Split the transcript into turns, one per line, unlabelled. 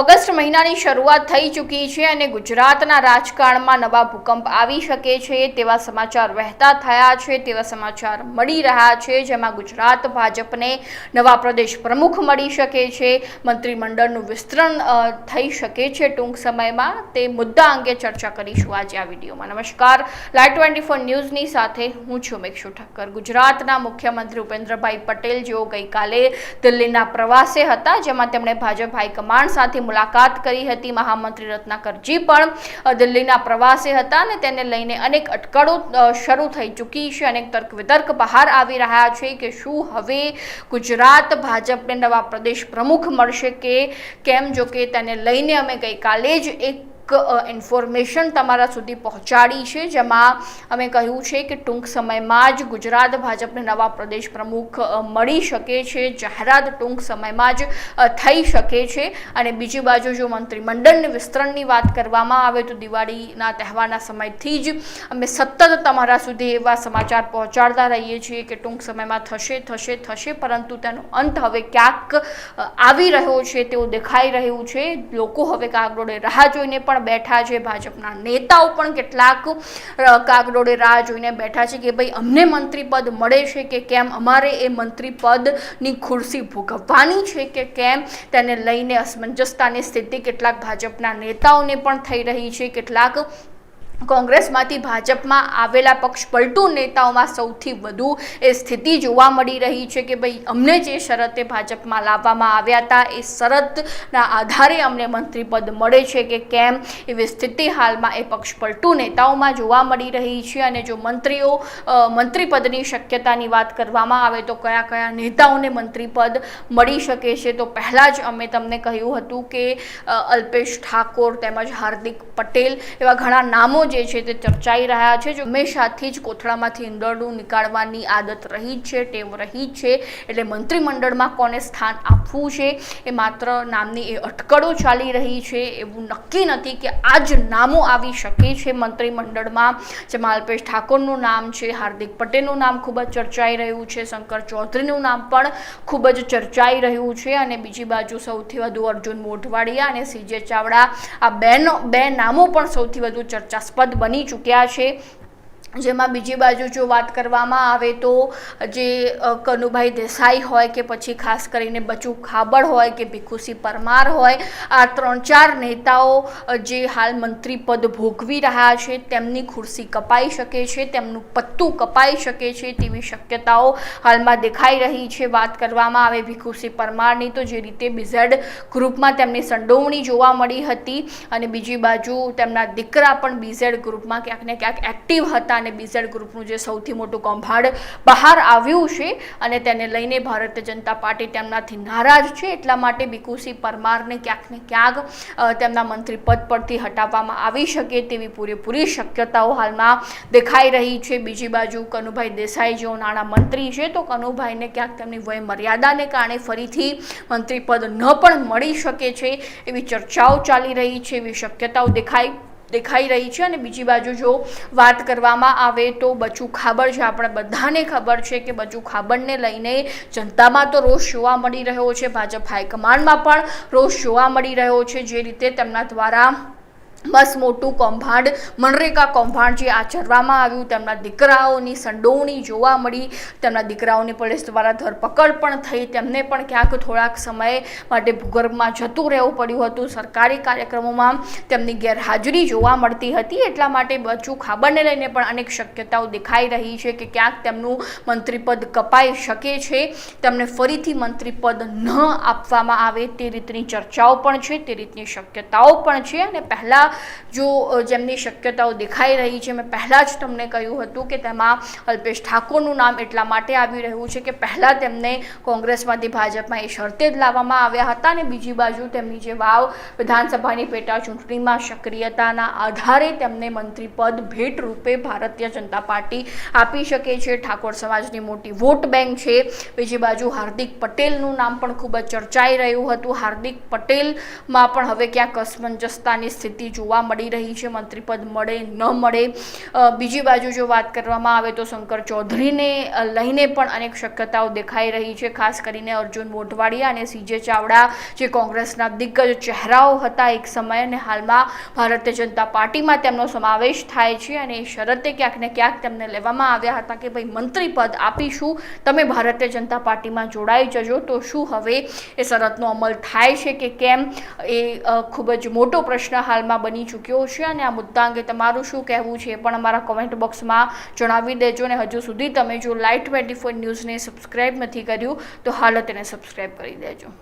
August મહિનાની શરૂઆત થઈ ચૂકી છે અને ગુજરાતના રાજકારણમાં નવા ભૂકંપ આવી શકે છે તેવા સમાચાર વહેતા થયા છે, તેવા સમાચાર મળી રહ્યા છે, જેમાં ગુજરાત ભાજપને નવા પ્રદેશ પ્રમુખ મળી શકે છે, મંત્રીમંડળનું વિસ્તરણ થઈ શકે છે ટૂંક સમયમાં તે મુદ્દા અંગે ચર્ચા કરીશું આજે આ વિડીયોમાં. નમસ્કાર. લાઈવ ટ્વેન્ટી ફોર ન્યૂઝની સાથે હું છું મેક્ષુ ઠક્કર. ગુજરાતના મુખ્યમંત્રી ભૂપેન્દ્રભાઈ પટેલ જેઓ ગઈકાલે દિલ્હીના પ્રવાસે હતા, જેમાં તેમણે ભાજપ હાઈકમાન્ડ સાથે મુલાકાત કરી હતી મહામંત્રી રત્નાકરજી પણ દિલ્હીના પ્રવાસે હતા અને તેને લઈને અનેક અટકળો શરૂ થઈ ચૂકી છે. અનેક તર્ક વિતર્ક બહાર આવી રહ્યા છે કે શું હવે ગુજરાત ભાજપને નવા પ્રદેશ પ્રમુખ મળશે કે કેમ? જો કે તેને લઈને અમે ગઈકાલે જ એક ઇન્ફોર્મેશન તમારા સુધી પહોંચાડી છે. જેમાં અમે કહ્યું છે કે ટૂંક સમયમાં જ ગુજરાત ભાજપને નવા પ્રદેશ પ્રમુખ મળી શકે છે. જાહેરાત ટૂંક સમયમાં જ થઈ શકે છે. અને બીજી બાજુ જો મંત્રીમંડળની વિસ્તરણની વાત કરવામાં આવે તો દિવાળીના તહેવારના સમયથી જ અમે સતત તમારા સુધી એવા સમાચાર પહોંચાડતા રહીએ છીએ કે ટૂંક સમયમાં થશે થશે થશે. પરંતુ તેનો અંત હવે ક્યાંક આવી રહ્યો છે, તેવું દેખાઈ રહ્યું છે. લોકો હવે કાગડોળે રાહ જોઈને પણ બેઠા છે ભાજપના નેતાઓ પણ કેટલાક કાગડોળે રાહ જોઈને બેઠા છે કે ભાઈ અમને મંત્રી પદ મળે છે કે કેમ? અમારે એ મંત્રી પદની ખુરશી ભોગવવાની છે કે કેમ? તેને લઈને અસમંજસતાની સ્થિતિ કેટલાક ભાજપના નેતાઓને પણ થઈ રહી છે. કેટલાક કોંગ્રેસમાંથી ભાજપમાં આવેલા પક્ષ પલટુ નેતાઓમાં સૌથી વધુ એ સ્થિતિ જોવા મળી રહી છે કે ભાઈ અમને જે શરતે ભાજપમાં લાવવામાં આવ્યા હતા, એ શરતના આધારે અમને મંત્રીપદ મળે છે કે કેમ? એવી સ્થિતિ હાલમાં એ પક્ષ પલટુ નેતાઓમાં જોવા મળી રહી છે અને જો મંત્રીઓ મંત્રીપદની શક્યતાની વાત કરવામાં આવે તો કયા કયા નેતાઓને મંત્રીપદ મળી શકે છે? તો પહેલાં જ અમે તમને કહ્યું હતું કે અલ્પેશ ઠાકોર તેમજ હાર્દિક પટેલ એવા ઘણા નામો જે છે તે ચર્ચાઈ રહ્યા છે. જો હંમેશાથી જ કોથળામાંથી ઈંદરડું નીકાળવાની આદત રહી જ છે, ટેવ રહી જ છે, એટલે મંત્રીમંડળમાં કોને સ્થાન આપવું છે એ માત્ર નામની એ અટકળો ચાલી રહી છે. એવું નક્કી નથી કે આ જ નામો આવી શકે છે મંત્રીમંડળમાં. જેમાં અલ્પેશ ઠાકોરનું નામ છે, હાર્દિક પટેલનું નામ ખૂબ જ ચર્ચાઈ રહ્યું છે, શંકર ચૌધરીનું નામ પણ ખૂબ જ ચર્ચાઈ રહ્યું છે. અને બીજી બાજુ સૌથી વધુ અર્જુન મોઢવાડિયા અને સીજે ચાવડા આ બેનો, બે નામો પણ સૌથી વધુ ચર્ચાસ્પદ બની ચૂક્યા છે. જેમાં બીજી બાજુ જો વાત કરવામાં આવે તો જે કનુભાઈ દેસાઈ હોય કે પછી ખાસ કરીને બચુ ખાબડ હોય કે ભીખુસી પરમાર હોય, આ ત્રણ ચાર નેતાઓ જે હાલ મંત્રી પદ ભોગવી રહ્યા છે, તેમની ખુરશી કપાઈ શકે છે, તેમનું પત્તું કપાઈ શકે છે તેવી શક્યતાઓ હાલમાં દેખાઈ રહી છે. વાત કરવામાં આવે ભીખુસી પરમારની તો જે રીતે બીઝેડ ગ્રુપમાં તેમની સંડોવણી જોવા મળી હતી અને બીજી બાજુ તેમના દીકરા પણ બીઝેડ ગ્રુપમાં ક્યાંક ને ક્યાંક એક્ટિવ હતા અને બીઝેડ ગ્રુપનું જે સૌથી મોટું કૌભાંડ બહાર આવ્યું છે અને તેને લઈને ભારતીય જનતા પાર્ટી તેમનાથી નારાજ છે. એટલા માટે બીકુસી પરમારને ક્યાંક ને ક્યાંક તેમના મંત્રી પદ પરથી હટાવવામાં આવી શકે તેવી પૂરેપૂરી શક્યતાઓ હાલમાં દેખાઈ રહી છે. બીજી બાજુ કનુભાઈ દેસાઈ જેઓ નાણામંત્રી છે તો કનુભાઈને ક્યાંક તેમની વય મર્યાદાને કારણે ફરીથી મંત્રી પદ ન પણ મળી શકે છે એવી ચર્ચાઓ ચાલી રહી છે, એવી શક્યતાઓ દેખાઈ દેખાઈ રહી છે અને બીજી બાજુ જો વાત કરવામાં આવે તો બચુ ખાબર છે. આપણે બધાને ખબર છે કે બચુ ખાબરને લઈને જનતામાં તો રોષ જોવા મળી રહ્યો છે. ભાજપ હાઈકમાન્ડમાં પણ રોષ જોવા મળી રહ્યો છે. જે રીતે તેમના દ્વારા બસ મોટું કૌભાંડ, મનરેગા કૌભાંડ જે આચરવામાં આવ્યું, તેમના દીકરાઓની સંડોવણી જોવા મળી. તેમના દીકરાઓની પોલીસ દ્વારા ધરપકડ પણ થઈ. તેમને પણ ક્યાંક થોડાક સમય માટે ભૂગર્ભમાં જતું રહેવું પડ્યું હતું. સરકારી કાર્યક્રમોમાં તેમની ગેરહાજરી જોવા મળતી હતી. એટલા માટે બચુ ખાબરને લઈને પણ અનેક શક્યતાઓ દેખાઈ રહી છે કે ક્યાંક તેમનું મંત્રીપદ કપાઈ શકે છે. તેમને ફરીથી મંત્રીપદ ન આપવામાં આવે તે રીતની ચર્ચાઓ પણ છે, તે રીતની શક્યતાઓ પણ છે અને પહેલાં જો જેમની શક્યતાઓ દેખાઈ રહી છે, મેં પહેલાં જ તમને કહ્યું હતું કે તેમાં અલ્પેશ ઠાકોરનું નામ એટલા માટે આવી રહ્યું છે કે પહેલાં તેમને કોંગ્રેસમાંથી ભાજપમાં એ શરતે જ લાવવામાં આવ્યા હતા અને બીજી બાજુ તેમની જે વાવ વિધાનસભાની પેટા ચૂંટણીમાં સક્રિયતાના આધારે તેમને મંત્રીપદ ભેટ રૂપે ભારતીય જનતા પાર્ટી આપી શકે છે. ઠાકોર સમાજની મોટી વોટ બેંક છે. બીજી બાજુ હાર્દિક પટેલનું નામ પણ ખૂબ જ ચર્ચાઈ રહ્યું હતું. હાર્દિક પટેલમાં પણ હવે ક્યાંક અસમંજસતાની સ્થિતિ જોવા મળી રહી છે. મંત્રીપદ મળે, ન મળે બીજી બાજુ જો વાત કરવામાં આવે તો શંકર ચૌધરીને લઈને પણ અનેક શક્યતાઓ દેખાઈ રહી છે. ખાસ કરીને અર્જુન મોઢવાડિયા અને સીજે ચાવડા, જે કોંગ્રેસના દિગ્ગજ ચહેરાઓ હતા એક સમયે અને હાલમાં ભારતીય જનતા પાર્ટીમાં તેમનો સમાવેશ થાય છે અને શરતે ક્યાંક ને ક્યાંક તેમને લેવામાં આવ્યા હતા કે, ભાઈ મંત્રીપદ આપીશું. તમે ભારતીય જનતા પાર્ટીમાં જોડાઈ જજો. તો શું હવે એ શરતનો અમલ થાય છે કે કેમ? એ ખૂબ જ મોટો પ્રશ્ન હાલમાં બની ચૂક્યો છે અને આ મુદ્દા અંગે તમારું શું કહેવું છે પણ અમારા કોમેન્ટ બોક્સમાં જણાવી દેજો અને હજુ સુધી તમે જો લાઈવ ટ્વેન્ટી ફોર ન્યૂઝને સબસ્ક્રાઈબ નથી કર્યું તો હાલ તેને સબસ્ક્રાઈબ કરી દેજો.